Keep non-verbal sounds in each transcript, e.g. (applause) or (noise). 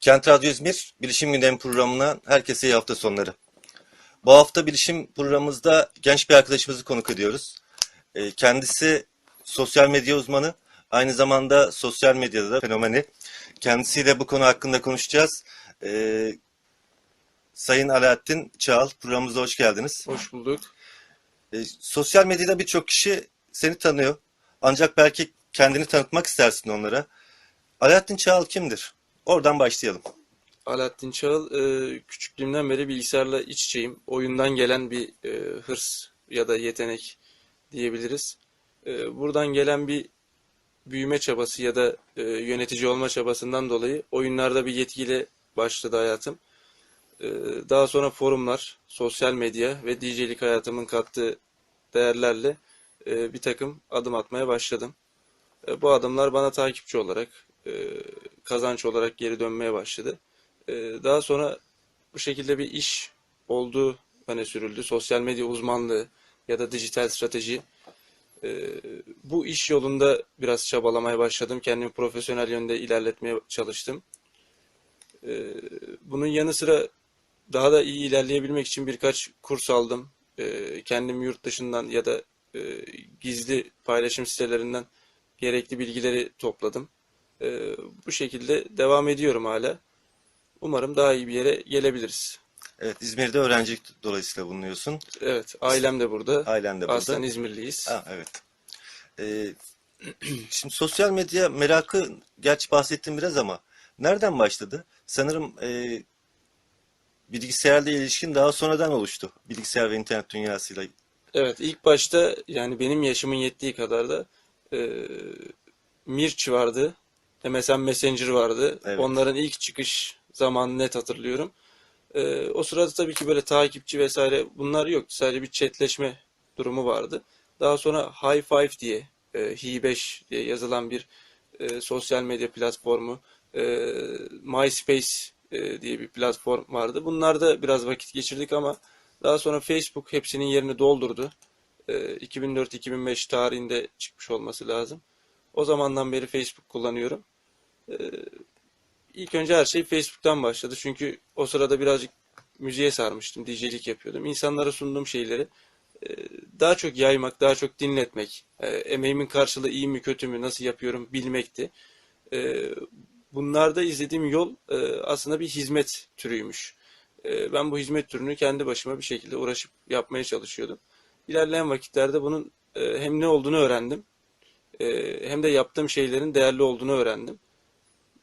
Kent Radyo İzmir Bilişim Gündemi programına herkese iyi hafta sonları. Bu hafta bilişim programımızda genç bir arkadaşımızı konuk ediyoruz. Ee, Kendisi sosyal medya uzmanı, aynı zamanda sosyal medyada da fenomeni. Kendisiyle bu konu hakkında konuşacağız. Ee, Sayın Alaaddin Çağal, programımıza hoş geldiniz. Hoş bulduk. Ee, Sosyal medyada birçok kişi seni tanıyor. Ancak belki kendini tanıtmak istersin onlara. Alaaddin Çağal kimdir? Oradan başlayalım. Alaaddin Çağıl, e, küçüklüğümden beri bilgisayarla iç içeyim. Oyundan gelen bir e, hırs ya da yetenek diyebiliriz. E, buradan gelen bir büyüme çabası ya da e, yönetici olma çabasından dolayı oyunlarda bir yetkiyle başladı hayatım. E, daha sonra forumlar, sosyal medya ve DJ'lik hayatımın kattığı değerlerle e, bir takım adım atmaya başladım. E, bu adımlar bana takipçi olarak, e, kazanç olarak geri dönmeye başladı. E, daha sonra bu şekilde bir iş olduğu öne sürüldü. Sosyal medya uzmanlığı ya da dijital strateji. E, bu iş yolunda biraz çabalamaya başladım. Kendimi profesyonel yönde ilerletmeye çalıştım. E, bunun yanı sıra daha da iyi ilerleyebilmek için birkaç kurs aldım. E, kendim yurt dışından ya da e, gizli paylaşım sitelerinden gerekli bilgileri topladım. E, bu şekilde devam ediyorum hala. Umarım daha iyi bir yere gelebiliriz. Evet, İzmir'de öğrencilik dolayısıyla bulunuyorsun. Evet, ailem de burada. Ailen de burada. Aslen İzmirliyiz. Ha, evet. Ee, (clears throat) şimdi sosyal medya merakı, gerçi bahsettim biraz ama nereden başladı? Sanırım e, bilgisayarla ilişkin daha sonradan oluştu. Bilgisayar ve internet dünyasıyla. Evet, ilk başta yani benim yaşımın yettiği kadar da e, Mirç vardı. MSN Messenger vardı. Evet. Onların ilk çıkış zamanını net hatırlıyorum. E, o sırada tabii ki böyle takipçi vesaire bunlar yoktu. Sadece bir chatleşme durumu vardı. Daha sonra High Five diye, e, Hi5 diye yazılan bir e, sosyal medya platformu, e, MySpace e, diye bir platform vardı. Bunlarda biraz vakit geçirdik ama daha sonra Facebook hepsinin yerini doldurdu. E, 2004-2005 tarihinde çıkmış olması lazım. O zamandan beri Facebook kullanıyorum. E, İlk önce her şey Facebook'tan başladı. Çünkü o sırada birazcık müziğe sarmıştım. DJ'lik yapıyordum. İnsanlara sunduğum şeyleri e, daha çok yaymak, daha çok dinletmek, e, emeğimin karşılığı iyi mi kötü mü, nasıl yapıyorum bilmekti. E, Bunlarda izlediğim yol e, aslında bir hizmet türüymüş. Ben bu hizmet türünü kendi başıma bir şekilde uğraşıp yapmaya çalışıyordum. İlerleyen vakitlerde bunun hem ne olduğunu öğrendim, hem de yaptığım şeylerin değerli olduğunu öğrendim.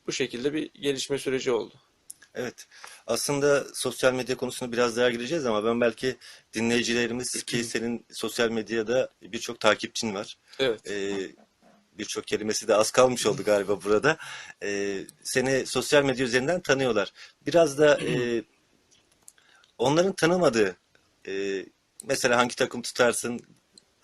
Bu şekilde bir gelişme süreci oldu. Evet. Aslında sosyal medya konusuna biraz daha gireceğiz ama ben belki dinleyicilerimiz ki senin sosyal medyada birçok takipçin var. Evet. Ee, birçok kelimesi de az kalmış oldu galiba burada. Ee, seni sosyal medya üzerinden tanıyorlar. Biraz da e, onların tanımadığı e, mesela hangi takım tutarsın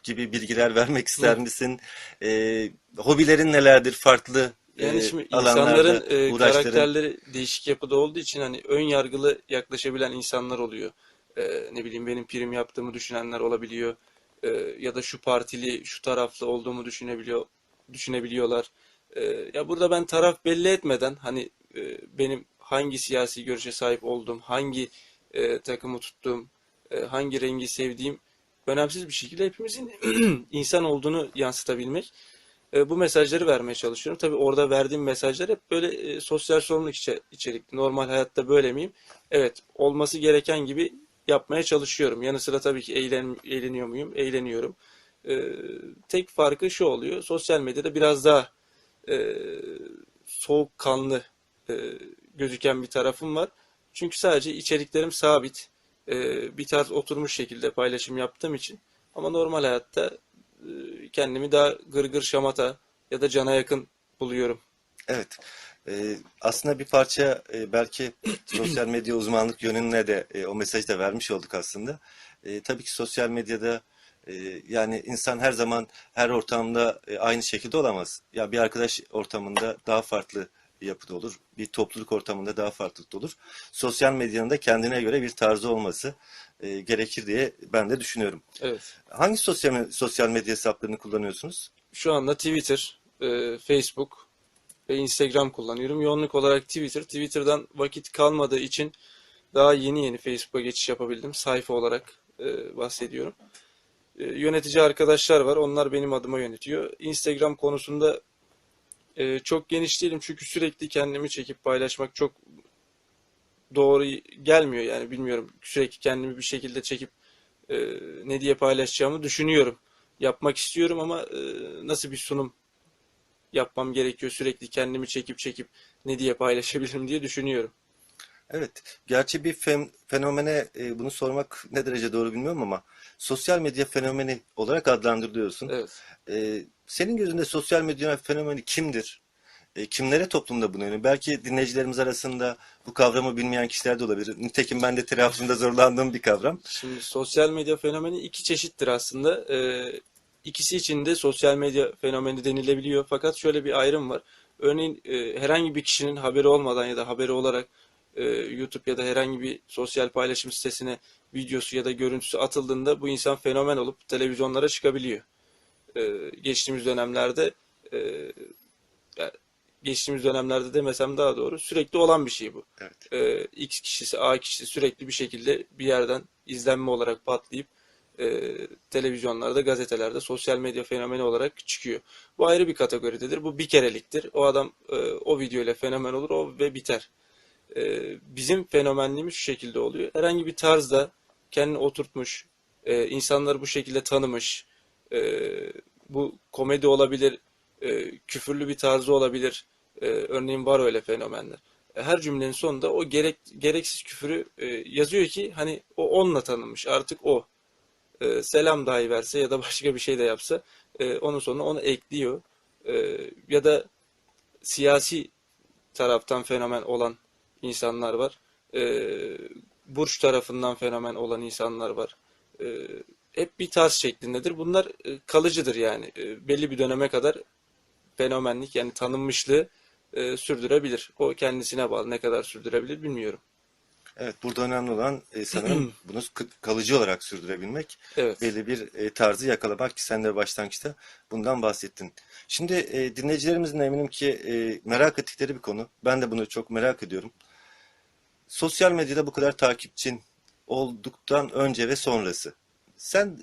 gibi bilgiler vermek ister misin? Ee, hobilerin nelerdir? Farklı Yani e, şimdi alanlarda insanların e, karakterleri değişik yapıda olduğu için hani ön yargılı yaklaşabilen insanlar oluyor. E, ne bileyim benim prim yaptığımı düşünenler olabiliyor. E, ya da şu partili, şu taraflı olduğumu düşünebiliyor, düşünebiliyorlar. E, ya burada ben taraf belli etmeden hani e, benim hangi siyasi görüşe sahip olduğum, hangi e, takımı tuttuğum, e, hangi rengi sevdiğim önemsiz bir şekilde hepimizin (clears throat) insan olduğunu yansıtabilmek. E, bu mesajları vermeye çalışıyorum. Tabii orada verdiğim mesajlar hep böyle e, sosyal sorumluluk içe- içerikli. Normal hayatta böyle miyim? Evet, olması gereken gibi yapmaya çalışıyorum. Yanı sıra tabii ki eğlen, eğleniyor muyum? Eğleniyorum. E, tek farkı şu oluyor. Sosyal medyada biraz daha e, soğukkanlı e, gözüken bir tarafım var. Çünkü sadece içeriklerim sabit. E, bir tarz oturmuş şekilde paylaşım yaptığım için. Ama normal hayatta e, kendimi daha gırgır şamata ya da cana yakın buluyorum. Evet. Ee, aslında bir parça e, belki (clears throat) sosyal medya uzmanlık yönüne de e, o mesajı da vermiş olduk aslında. E, tabii ki sosyal medyada e, yani insan her zaman her ortamda e, aynı şekilde olamaz. Ya bir arkadaş ortamında daha farklı yapıda olur. Bir topluluk ortamında daha farklı olur. Sosyal medyanın da kendine göre bir tarzı olması e, gerekir diye ben de düşünüyorum. Evet. Hangi sosyal sosyal medya hesaplarını kullanıyorsunuz? Şu anda Twitter, e, Facebook, ve Instagram kullanıyorum. Yoğunluk olarak Twitter. Twitter'dan vakit kalmadığı için daha yeni yeni Facebook'a geçiş yapabildim. Sayfa olarak e, bahsediyorum. E, yönetici arkadaşlar var. Onlar benim adıma yönetiyor. Instagram konusunda e, çok geniş değilim çünkü sürekli kendimi çekip paylaşmak çok doğru gelmiyor yani bilmiyorum. Sürekli kendimi bir şekilde çekip e, ne diye paylaşacağımı düşünüyorum. Yapmak istiyorum ama e, nasıl bir sunum yapmam gerekiyor sürekli kendimi çekip çekip ne diye paylaşabilirim diye düşünüyorum. Evet, gerçi bir fen- fenomene e, bunu sormak ne derece doğru bilmiyorum ama sosyal medya fenomeni olarak adlandırılıyorsun. Evet. E, senin gözünde sosyal medya fenomeni kimdir? E, kimlere toplumda bunu önemli? Belki dinleyicilerimiz arasında bu kavramı bilmeyen kişiler de olabilir. Nitekim ben de telaffuzunda zorlandığım bir kavram. Şimdi sosyal medya fenomeni iki çeşittir aslında. Ee, ikisi için de sosyal medya fenomeni denilebiliyor. Fakat şöyle bir ayrım var. Örneğin e, herhangi bir kişinin haberi olmadan ya da haberi olarak e, YouTube ya da herhangi bir sosyal paylaşım sitesine videosu ya da görüntüsü atıldığında bu insan fenomen olup televizyonlara çıkabiliyor. Ee, geçtiğimiz dönemlerde e, geçtiğimiz dönemlerde demesem daha doğru sürekli olan bir şey bu Evet. e, X kişisi, A kişisi sürekli bir şekilde bir yerden izlenme olarak patlayıp e, televizyonlarda, gazetelerde, sosyal medya fenomeni olarak çıkıyor. Bu ayrı bir kategoridedir. Bu bir kereliktir. O adam e, o videoyla fenomen olur o ve biter. E, bizim fenomenliğimiz şu şekilde oluyor. Herhangi bir tarzda kendini oturtmuş, e, insanları bu şekilde tanımış, e, bu komedi olabilir, e, küfürlü bir tarzı olabilir. E, örneğin var öyle fenomenler. Her cümlenin sonunda o gerek gereksiz küfürü e, yazıyor ki hani o onunla tanınmış artık o. E, selam dahi verse ya da (laughs) başka bir şey de yapsa e, onun sonuna onu ekliyor. E, ya da siyasi taraftan fenomen olan insanlar var. E, burç tarafından fenomen olan insanlar var. E, hep bir tarz şeklindedir bunlar e, kalıcıdır yani E, belli bir döneme kadar fenomenlik yani tanınmışlığı e, sürdürebilir. O kendisine bağlı. Ne kadar sürdürebilir bilmiyorum. Evet, burada önemli olan e, sanırım (clears throat) bunu kalıcı olarak sürdürebilmek. Evet. belli bir e, tarzı yakalamak ki sen de başlangıçta bundan bahsettin. Şimdi e, dinleyicilerimizin eminim ki e, merak ettikleri bir konu. Ben de bunu çok merak ediyorum. Sosyal medyada bu kadar takipçin olduktan önce ve sonrası. Sen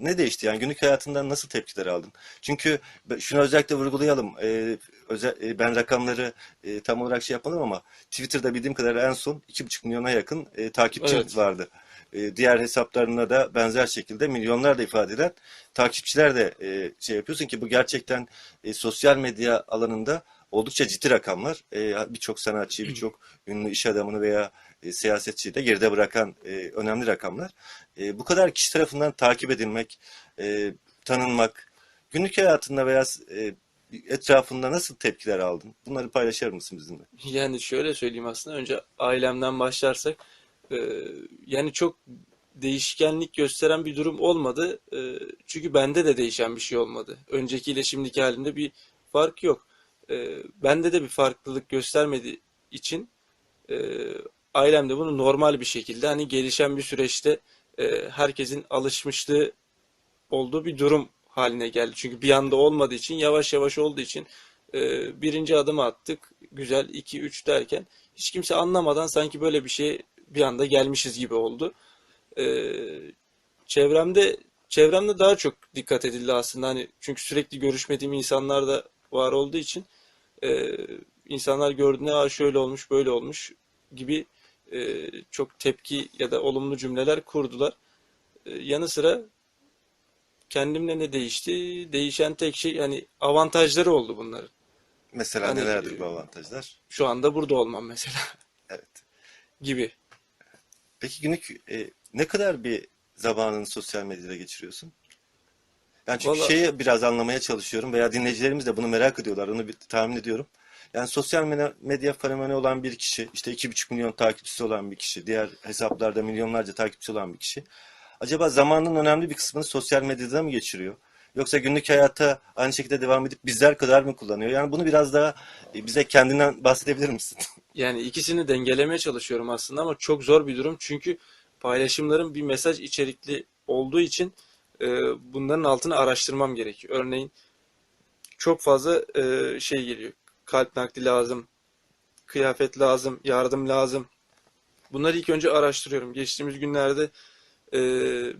ne değişti yani günlük hayatından nasıl tepkiler aldın? Çünkü şunu özellikle vurgulayalım. E, özel, e, ben rakamları e, tam olarak şey yapmadım ama Twitter'da bildiğim kadarıyla en son 2,5 milyona yakın e, takipçin Evet. vardı. E, diğer hesaplarına da benzer şekilde milyonlar da ifade eden takipçiler de e, şey yapıyorsun ki bu gerçekten e, sosyal medya alanında oldukça ciddi rakamlar. E, birçok sanatçıyı, (clears throat) birçok ünlü iş adamını veya e, siyasetçiyi de geride bırakan e, önemli rakamlar. E, bu kadar kişi tarafından takip edilmek, e, tanınmak, günlük hayatında veya e, etrafında nasıl tepkiler aldın? Bunları paylaşır mısın bizimle? Yani şöyle söyleyeyim aslında önce ailemden başlarsak e, yani çok değişkenlik gösteren bir durum olmadı. E, çünkü bende de değişen bir şey olmadı. Öncekiyle şimdiki halimde bir fark yok. E, bende de bir farklılık göstermediği için e, ailem de bunu normal bir şekilde hani gelişen bir süreçte e, herkesin alışmışlığı olduğu bir durum haline geldi. Çünkü bir anda olmadığı için yavaş yavaş olduğu için e, birinci adımı attık. Güzel 2 3 derken hiç kimse anlamadan sanki böyle bir şeye bir anda gelmişiz gibi oldu. E, çevremde çevremde daha çok dikkat edildi aslında hani çünkü sürekli görüşmediğim insanlar da var olduğu için e, insanlar gördüğünde Aa, şöyle olmuş böyle olmuş gibi e, çok tepki ya da olumlu cümleler kurdular. E, yanı sıra kendimle ne değişti? Değişen tek şey yani avantajları oldu bunların. Mesela Hani, nelerdir e, bu avantajlar? Şu anda burada olmam mesela (laughs) Evet. gibi. Peki günlük e, ne kadar bir zamanını sosyal medyada geçiriyorsun? Yani çünkü Valla şeyi biraz anlamaya çalışıyorum veya dinleyicilerimiz de bunu merak ediyorlar. Onu bir tahmin ediyorum. Yani sosyal medya, fenomeni olan bir kişi, işte iki buçuk milyon takipçisi olan bir kişi, diğer hesaplarda milyonlarca takipçisi olan bir kişi. Acaba zamanının önemli bir kısmını sosyal medyada mı geçiriyor? Yoksa günlük hayata aynı şekilde devam edip bizler kadar mı kullanıyor? Yani bunu biraz daha e, bize kendinden bahsedebilir misin? (laughs) yani ikisini dengelemeye çalışıyorum aslında ama çok zor bir durum çünkü paylaşımların bir mesaj içerikli olduğu için e, bunların altını araştırmam gerekiyor. Örneğin çok fazla e, şey geliyor. kalp nakli lazım, kıyafet lazım, yardım lazım. Bunları ilk önce araştırıyorum. Geçtiğimiz günlerde e,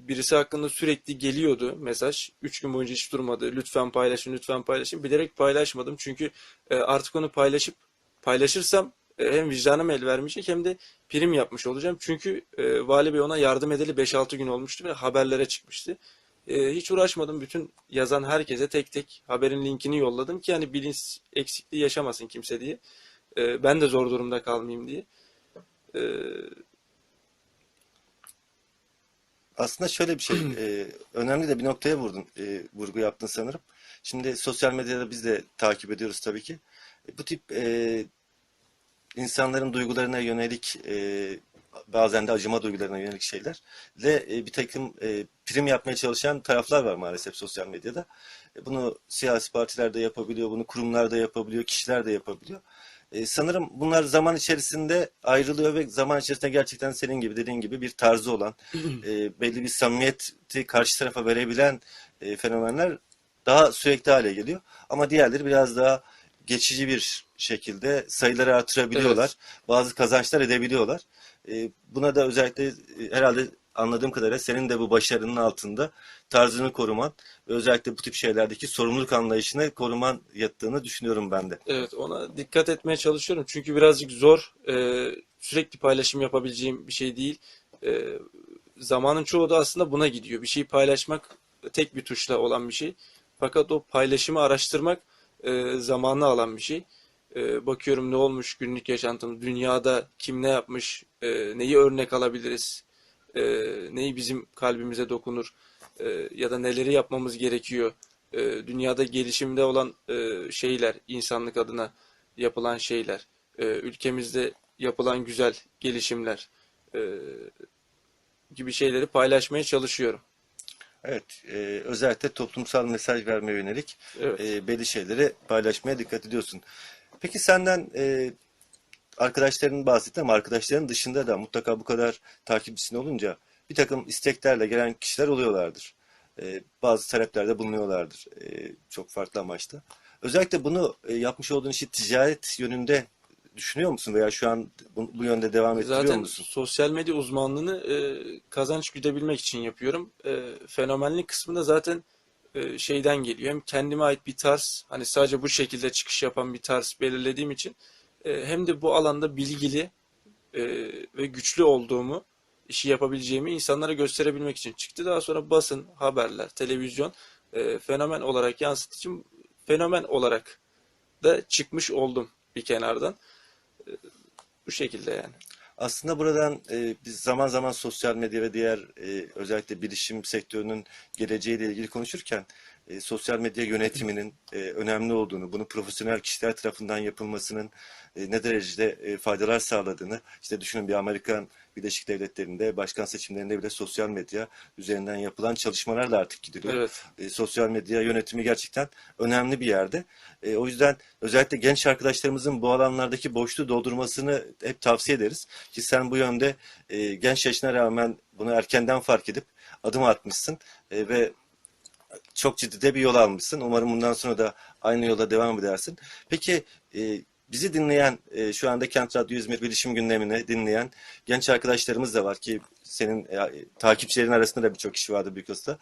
birisi hakkında sürekli geliyordu mesaj. Üç gün boyunca hiç durmadı. Lütfen paylaşın, lütfen paylaşın. Bilerek paylaşmadım çünkü e, artık onu paylaşıp paylaşırsam e, hem vicdanım el vermeyecek hem de prim yapmış olacağım. Çünkü e, Vali Bey ona yardım edeli 5-6 gün olmuştu ve haberlere çıkmıştı. E, hiç uğraşmadım. Bütün yazan herkese tek tek haberin linkini yolladım ki hani bilinç eksikliği yaşamasın kimse diye. E, ben de zor durumda kalmayayım diye. E, Aslında şöyle bir şey, e, önemli de bir noktaya vurdun, e, vurgu yaptın sanırım. Şimdi sosyal medyada biz de takip ediyoruz tabii ki. E, bu tip e, insanların duygularına yönelik, e, bazen de acıma duygularına yönelik şeyler ve e, bir takım e, prim yapmaya çalışan taraflar var maalesef sosyal medyada. E, bunu siyasi partiler de yapabiliyor, bunu kurumlar da yapabiliyor, kişiler de yapabiliyor. Sanırım bunlar zaman içerisinde ayrılıyor ve zaman içerisinde gerçekten senin gibi dediğin gibi bir tarzı olan, (clears throat) belli bir samimiyeti karşı tarafa verebilen fenomenler daha sürekli hale geliyor. Ama diğerleri biraz daha geçici bir şekilde sayıları artırabiliyorlar. Evet. Bazı kazançlar edebiliyorlar. E, buna da özellikle e, herhalde anladığım kadarıyla senin de bu başarının altında tarzını koruman özellikle bu tip şeylerdeki sorumluluk anlayışını koruman yattığını düşünüyorum ben de. Evet, ona dikkat etmeye çalışıyorum. Çünkü birazcık zor. Ee, sürekli paylaşım yapabileceğim bir şey değil. Ee, zamanın çoğu da aslında buna gidiyor. Bir şeyi paylaşmak tek bir tuşla olan bir şey. Fakat o paylaşımı araştırmak e, alan bir şey. Ee, bakıyorum ne olmuş günlük yaşantım, dünyada kim ne yapmış, e, neyi örnek alabiliriz, e, neyi bizim kalbimize dokunur e, ya da neleri yapmamız gerekiyor e, dünyada gelişimde olan e, şeyler, insanlık adına yapılan şeyler, e, ülkemizde yapılan güzel gelişimler e, gibi şeyleri paylaşmaya çalışıyorum. Evet, e, özellikle toplumsal mesaj vermeye yönelik Evet. e, belli şeyleri paylaşmaya dikkat ediyorsun. Peki senden e, arkadaşların bahsetti ama arkadaşların dışında da mutlaka bu kadar takipçisin olunca bir takım isteklerle gelen kişiler oluyorlardır. E, bazı taleplerde bulunuyorlardır e, çok farklı amaçta. Özellikle bunu e, yapmış olduğun işi ticaret yönünde düşünüyor musun veya şu an bu, bu yönde devam ettiriyor Zaten musun? sosyal medya uzmanlığını e, kazanç güdebilmek için yapıyorum. E, fenomenlik kısmı da zaten e, şeyden geliyor. Hem kendime ait bir tarz, hani sadece bu şekilde çıkış yapan bir tarz belirlediğim için e, hem de bu alanda bilgili e, ve güçlü olduğumu, işi yapabileceğimi insanlara gösterebilmek için çıktı. Daha sonra basın, haberler, televizyon fenomen olarak yansıttığı için fenomen olarak da çıkmış oldum bir kenardan. Bu şekilde yani. Aslında buradan e, biz zaman zaman sosyal medya ve diğer e, özellikle bilişim sektörünün geleceğiyle ilgili konuşurken e, sosyal medya yönetiminin e, önemli olduğunu, bunu profesyonel kişiler tarafından yapılmasının e, ne derecede e, faydalar sağladığını, işte düşünün bir Amerikan Birleşik Devletleri'nde başkan seçimlerinde bile sosyal medya üzerinden yapılan çalışmalarla artık gidiliyor. Evet. E, sosyal medya yönetimi gerçekten önemli bir yerde. E, o yüzden özellikle genç arkadaşlarımızın bu alanlardaki boşluğu doldurmasını hep tavsiye ederiz. Ki sen bu yönde e, genç yaşına rağmen bunu erkenden fark edip adım atmışsın e, ve çok ciddi de bir yol almışsın. Umarım bundan sonra da aynı yola devam edersin. Peki e, bizi dinleyen, e, şu anda Kent Radyo İzmir Bilişim Gündemini dinleyen genç arkadaşlarımız da var ki senin e, takipçilerin arasında da birçok kişi vardı büyük usta.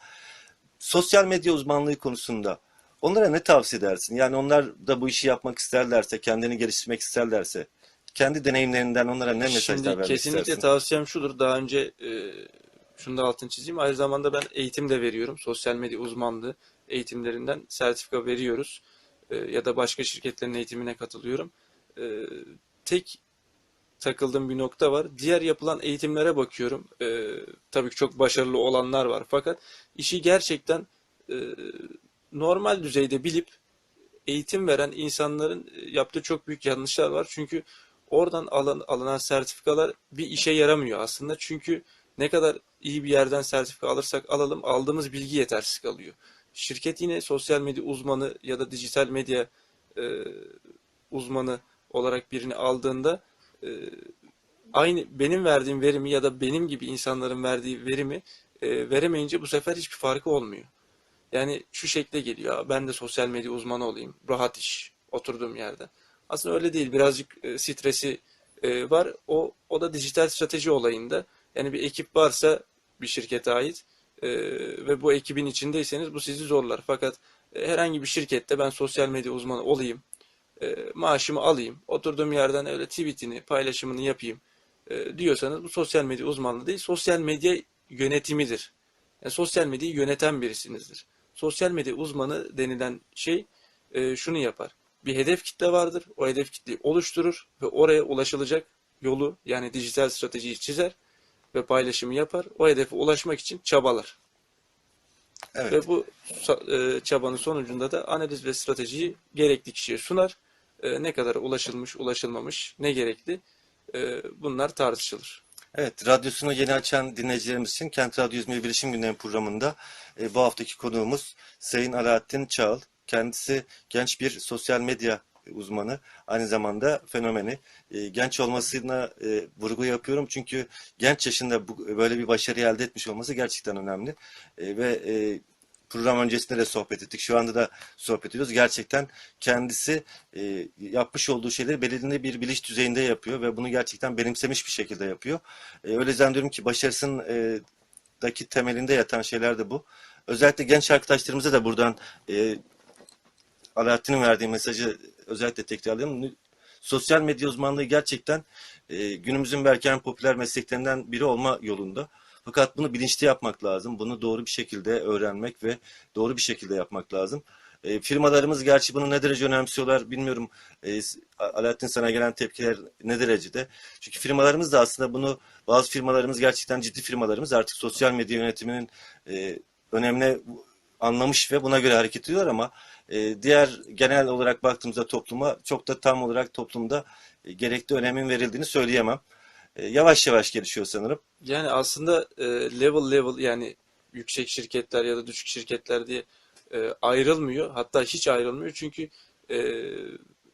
Sosyal medya uzmanlığı konusunda onlara ne tavsiye edersin? Yani onlar da bu işi yapmak isterlerse, kendini geliştirmek isterlerse, kendi deneyimlerinden onlara ne mesajlar Şimdi vermek kesinlikle istersin? tavsiyem şudur. Daha önce e, şunu da altını çizeyim. Aynı zamanda ben eğitim de veriyorum. Sosyal medya uzmanlığı eğitimlerinden sertifika veriyoruz. E, ya da başka şirketlerin eğitimine katılıyorum. E, tek takıldığım bir nokta var. Diğer yapılan eğitimlere bakıyorum. E, tabii ki çok başarılı olanlar var. Fakat işi gerçekten e, normal düzeyde bilip eğitim veren insanların e, yaptığı çok büyük yanlışlar var. Çünkü oradan alın, alınan sertifikalar bir işe yaramıyor aslında. Çünkü ne kadar iyi bir yerden sertifika alırsak alalım aldığımız bilgi yetersiz kalıyor. Şirket yine sosyal medya uzmanı ya da dijital medya e, uzmanı olarak birini aldığında e, aynı benim verdiğim verimi ya da benim gibi insanların verdiği verimi e, veremeyince bu sefer hiçbir farkı olmuyor. Yani şu şekle geliyor. Ben de sosyal medya uzmanı olayım. Rahat iş. Oturduğum yerde. Aslında öyle değil. Birazcık e, stresi e, var. O o da dijital strateji olayında. Yani bir ekip varsa bir şirkete ait e, ve bu ekibin içindeyseniz bu sizi zorlar. Fakat e, herhangi bir şirkette ben sosyal medya uzmanı olayım, e, maaşımı alayım, oturduğum yerden öyle tweetini, paylaşımını yapayım e, diyorsanız bu sosyal medya uzmanlığı değil, sosyal medya yönetimidir. Yani sosyal medyayı yöneten birisinizdir. Sosyal medya uzmanı denilen şey e, şunu yapar. Bir hedef kitle vardır. O hedef kitleyi oluşturur ve oraya ulaşılacak yolu yani dijital stratejiyi çizer ve paylaşımı yapar. O hedefe ulaşmak için çabalar. Evet. Ve bu e, çabanın sonucunda da analiz ve stratejiyi gerekli kişiye sunar. E, ne kadar ulaşılmış, ulaşılmamış, ne gerekli e, bunlar tartışılır. Evet, radyosunu yeni açan dinleyicilerimiz için Kent Radyo İzmir Bilişim Gündemi programında e, bu haftaki konuğumuz Sayın Alaaddin Çağıl. Kendisi genç bir sosyal medya uzmanı, aynı zamanda fenomeni. E, genç olmasına e, vurgu yapıyorum çünkü genç yaşında böyle bir başarı elde etmiş olması gerçekten önemli. E, ve e, program öncesinde de sohbet ettik. Şu anda da sohbet ediyoruz. Gerçekten kendisi e, yapmış olduğu şeyleri belirli bir bilinç düzeyinde yapıyor ve bunu gerçekten benimsemiş bir şekilde yapıyor. E, öyle zannediyorum ki başarısının daki temelinde yatan şeyler de bu. Özellikle genç arkadaşlarımıza da buradan Alaaddin'in verdiği mesajı özellikle tekrarlayalım. Sosyal medya uzmanlığı gerçekten e, günümüzün belki en popüler mesleklerinden biri olma yolunda. Fakat bunu bilinçli yapmak lazım. Bunu doğru bir şekilde öğrenmek ve doğru bir şekilde yapmak lazım. E, firmalarımız gerçi bunu ne derece önemsiyorlar bilmiyorum. E, Alaaddin sana gelen tepkiler ne derecede? Çünkü firmalarımız da aslında bunu bazı firmalarımız gerçekten ciddi firmalarımız artık sosyal medya yönetiminin e, önemli anlamış ve buna göre hareket ediyorlar ama e, diğer genel olarak baktığımızda topluma çok da tam olarak toplumda e, gerekli önemin verildiğini söyleyemem. E, yavaş yavaş gelişiyor sanırım. Yani aslında e, level level yani yüksek şirketler ya da düşük şirketler diye e, ayrılmıyor. Hatta hiç ayrılmıyor çünkü e,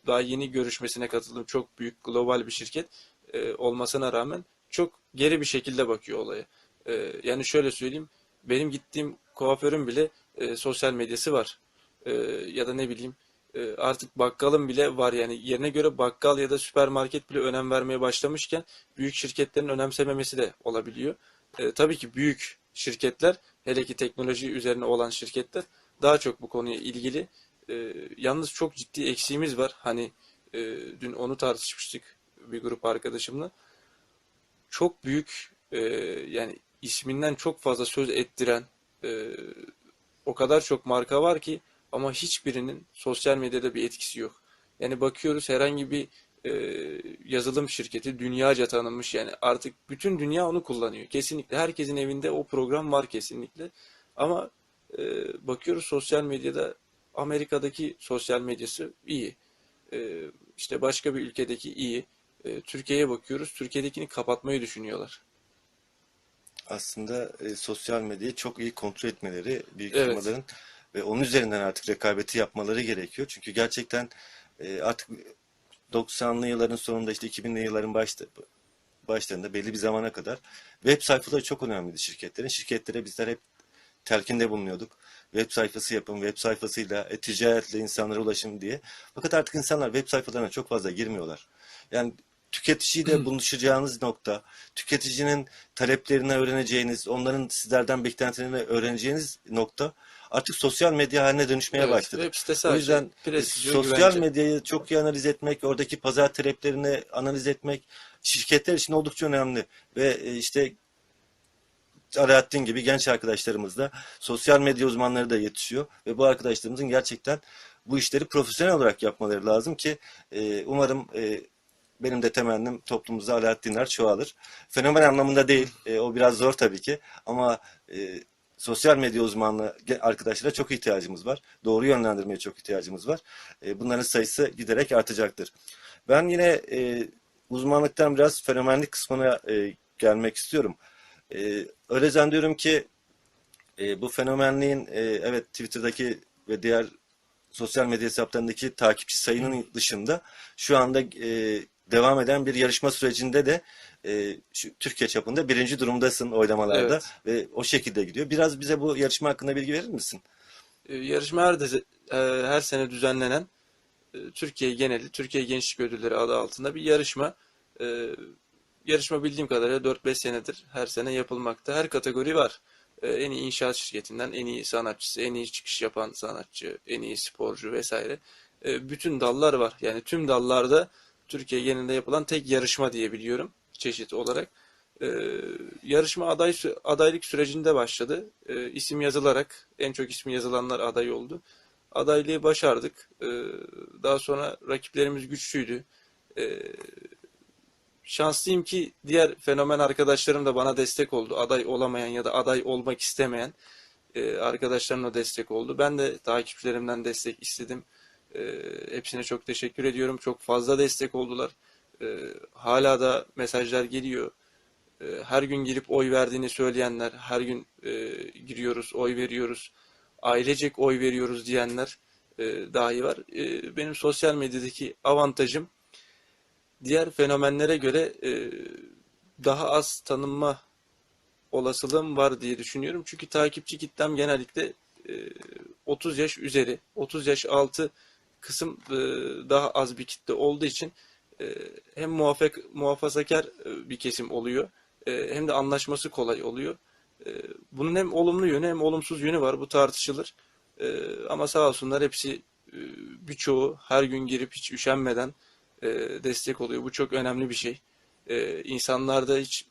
daha yeni görüşmesine katıldım. Çok büyük global bir şirket e, olmasına rağmen çok geri bir şekilde bakıyor olaya. E, yani şöyle söyleyeyim, benim gittiğim kuaförün bile e, sosyal medyası var. E, ya da ne bileyim e, artık bakkalın bile var yani yerine göre bakkal ya da süpermarket bile önem vermeye başlamışken büyük şirketlerin önemsememesi de olabiliyor. E, tabii ki büyük şirketler hele ki teknoloji üzerine olan şirketler daha çok bu konuya ilgili. E, yalnız çok ciddi eksiğimiz var. Hani e, dün onu tartışmıştık bir grup arkadaşımla. Çok büyük e, yani isminden çok fazla söz ettiren e, o kadar çok marka var ki ama hiçbirinin sosyal medyada bir etkisi yok. Yani bakıyoruz herhangi bir e, yazılım şirketi dünyaca tanınmış yani artık bütün dünya onu kullanıyor. Kesinlikle herkesin evinde o program var kesinlikle. Ama e, bakıyoruz sosyal medyada Amerika'daki sosyal medyası iyi. E, işte başka bir ülkedeki iyi. E, Türkiye'ye bakıyoruz. Türkiye'dekini kapatmayı düşünüyorlar. Aslında e, sosyal medyayı çok iyi kontrol etmeleri büyük Evet. firmaların ve onun üzerinden artık rekabeti yapmaları gerekiyor. Çünkü gerçekten e, artık 90'lı yılların sonunda işte 2000'li yılların başta, başlarında belli bir zamana kadar web sayfaları çok önemliydi şirketlerin. Şirketlere bizler hep telkinde bulunuyorduk. Web sayfası yapın, web sayfasıyla e, ticaretle insanlara ulaşın diye. Fakat artık insanlar web sayfalarına çok fazla girmiyorlar. Yani tüketiciyle buluşacağınız nokta, tüketicinin taleplerini öğreneceğiniz, onların sizlerden beklentilerini öğreneceğiniz nokta artık sosyal medya haline dönüşmeye Evet, başladı. web sitesi O yüzden prestij sosyal güvence. medyayı çok iyi analiz etmek, oradaki pazar taleplerini analiz etmek şirketler için oldukça önemli. Ve e, işte Alaaddin gibi genç arkadaşlarımız da sosyal medya uzmanları da yetişiyor ve bu arkadaşlarımızın gerçekten bu işleri profesyonel olarak yapmaları lazım ki e, umarım e, benim de temennim toplumumuzda Alaaddinler çoğalır. Fenomen anlamında değil, e, o biraz zor tabii ki ama e, sosyal medya uzmanlığı ge- arkadaşlara çok ihtiyacımız var. Doğru yönlendirmeye çok ihtiyacımız var. E, bunların sayısı giderek artacaktır. Ben yine e, uzmanlıktan biraz fenomenlik kısmına e, gelmek istiyorum. E, öyle zannediyorum ki e, bu fenomenliğin e, evet Twitter'daki ve diğer sosyal medya hesaplarındaki takipçi sayının dışında şu anda e, devam eden bir yarışma sürecinde de e, şu Türkiye çapında birinci durumdasın oylamalarda Evet. ve o şekilde gidiyor. Biraz bize bu yarışma hakkında bilgi verir misin? E, Yarışma her, deze- e, her sene düzenlenen e, Türkiye geneli, Türkiye Gençlik Ödülleri adı altında bir yarışma. Yarışma bildiğim kadarıyla 4-5 senedir her sene yapılmakta. Her kategori var. En iyi inşaat şirketinden en iyi sanatçısı, en iyi çıkış yapan sanatçı, en iyi sporcu vesaire. Bütün dallar var. Yani tüm dallarda Türkiye genelinde yapılan tek yarışma diye biliyorum çeşit olarak. E, yarışma aday adaylık sürecinde başladı. E, isim yazılarak en çok ismi yazılanlar aday oldu. Adaylığı başardık. E, daha sonra rakiplerimiz güçlüydü. E, şanslıyım ki diğer fenomen arkadaşlarım da bana destek oldu. Aday olamayan ya da aday olmak istemeyen e, arkadaşlarım da destek oldu. Ben de takipçilerimden destek istedim. E, hepsine çok teşekkür ediyorum. Çok fazla destek oldular. E, hala da mesajlar geliyor. E, her gün girip oy verdiğini söyleyenler, her gün e, giriyoruz, oy veriyoruz, ailecek oy veriyoruz diyenler e, dahi var. E, benim sosyal medyadaki avantajım diğer fenomenlere göre e, daha az tanınma olasılığım var diye düşünüyorum. Çünkü takipçi kitlem genellikle e, 30 yaş üzeri, 30 yaş altı kısım e, daha az bir kitle olduğu için e, hem muafak, muhafazakar e, bir kesim oluyor hem de anlaşması kolay oluyor. Bunun hem olumlu yönü hem olumsuz yönü var. Bu tartışılır. Ama sağ olsunlar hepsi birçoğu her gün girip hiç üşenmeden destek oluyor. Bu çok önemli bir şey. E, insanlar da hiç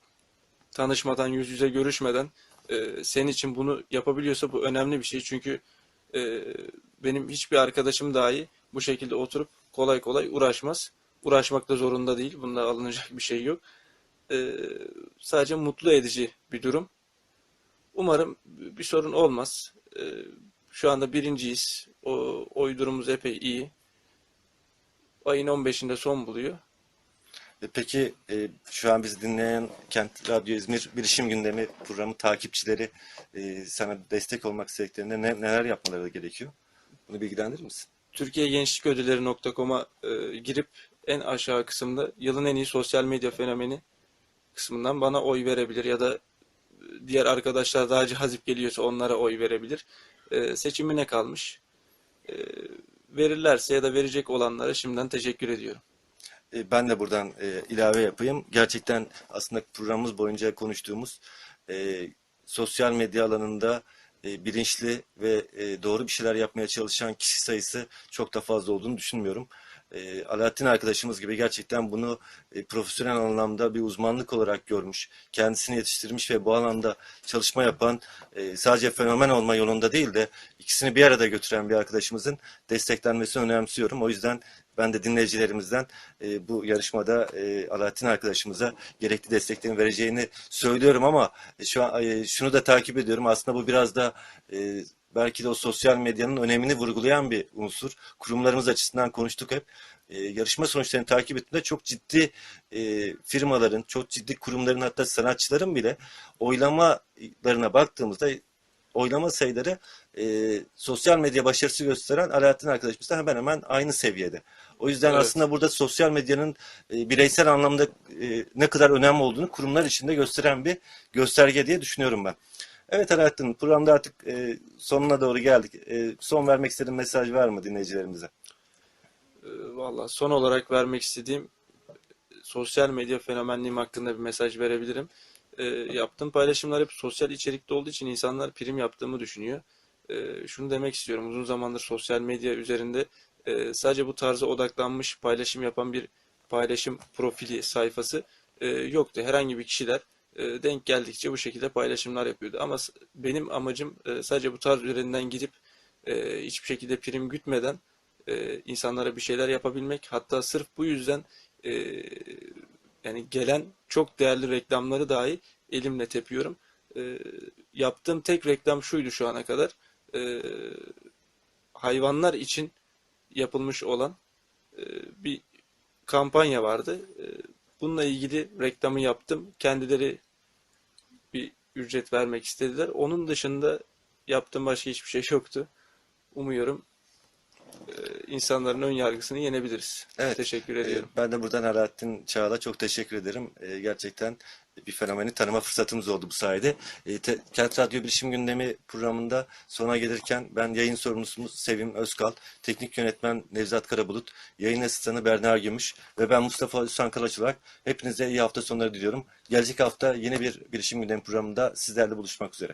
tanışmadan, yüz yüze görüşmeden e, senin için bunu yapabiliyorsa bu önemli bir şey. Çünkü benim hiçbir arkadaşım dahi bu şekilde oturup kolay kolay uğraşmaz. Uğraşmak da zorunda değil. Bunda alınacak bir şey yok. E, sadece mutlu edici bir durum. Umarım bir sorun olmaz. E, şu anda birinciyiz. O, oy durumumuz epey iyi. Ayın 15'inde son buluyor. E, Peki e, şu an bizi dinleyen Kent Radyo İzmir Bilişim Gündemi programı takipçileri e, sana destek olmak istediklerinde ne, neler yapmaları gerekiyor? Bunu bilgilendirir misin? Türkiye Gençlik Ödülleri.com'a e, girip en aşağı kısımda yılın en iyi sosyal medya fenomeni kısmından bana oy verebilir ya da e, diğer arkadaşlar daha cazip geliyorsa onlara oy verebilir. E, seçimine kalmış. E, verirlerse ya da verecek olanlara şimdiden teşekkür ediyorum. E, Ben de buradan e, ilave yapayım. Gerçekten aslında programımız boyunca konuştuğumuz e, sosyal medya alanında e, bilinçli ve e, doğru bir şeyler yapmaya çalışan kişi sayısı çok da fazla olduğunu düşünmüyorum. E, Alaaddin arkadaşımız gibi gerçekten bunu e, profesyonel anlamda bir uzmanlık olarak görmüş, kendisini yetiştirmiş ve bu alanda çalışma yapan e, sadece fenomen olma yolunda değil de ikisini bir arada götüren bir arkadaşımızın desteklenmesini önemsiyorum. O yüzden ben de dinleyicilerimizden e, bu yarışmada e, Alaaddin arkadaşımıza gerekli desteklerin vereceğini söylüyorum ama şu an e, şunu da takip ediyorum. Aslında bu biraz da e, belki de o sosyal medyanın önemini vurgulayan bir unsur. Kurumlarımız açısından konuştuk hep. E, yarışma sonuçlarını takip ettiğinde çok ciddi e, firmaların, çok ciddi kurumların hatta sanatçıların bile oylamalarına baktığımızda oylama sayıları e, sosyal medya başarısı gösteren Alaaddin arkadaşımızla hemen hemen aynı seviyede. O yüzden Evet. aslında burada sosyal medyanın e, bireysel anlamda e, ne kadar önemli olduğunu kurumlar içinde gösteren bir gösterge diye düşünüyorum ben. Evet Alaaddin, programda artık e, sonuna doğru geldik. E, son vermek istediğin mesaj var mı dinleyicilerimize? E, Valla son olarak vermek istediğim sosyal medya fenomenliğim hakkında bir mesaj verebilirim. E, yaptığım paylaşımlar hep sosyal içerikte olduğu için insanlar prim yaptığımı düşünüyor. E, şunu demek istiyorum. Uzun zamandır sosyal medya üzerinde e, sadece bu tarza odaklanmış paylaşım yapan bir paylaşım profili sayfası e, yoktu. Herhangi bir kişiler e, denk geldikçe bu şekilde paylaşımlar yapıyordu. Ama benim amacım e, sadece bu tarz üzerinden gidip e, hiçbir şekilde prim gütmeden e, insanlara bir şeyler yapabilmek. Hatta sırf bu yüzden e, yani gelen çok değerli reklamları dahi elimle tepiyorum. E, yaptığım tek reklam şuydu şu ana kadar. E, hayvanlar için yapılmış olan e, bir kampanya vardı. E, bununla ilgili reklamı yaptım. Kendileri bir ücret vermek istediler. Onun dışında yaptığım başka hiçbir şey yoktu. Umuyorum insanların ön yargısını yenebiliriz. Evet. Teşekkür Ee, ediyorum. Ben de buradan Alaaddin Çağla çok teşekkür ederim. Ee, Gerçekten bir fenomeni tanıma fırsatımız oldu bu sayede. Kent Radyo Bilişim Gündemi programında sona gelirken ben yayın sorumlusumuz Sevim Özkal, teknik yönetmen Nevzat Karabulut, yayın asistanı Berna Gümüş ve ben Mustafa Üsan Kalaç olarak hepinize iyi hafta sonları diliyorum. Gelecek hafta yeni bir Bilişim Gündemi programında sizlerle buluşmak üzere.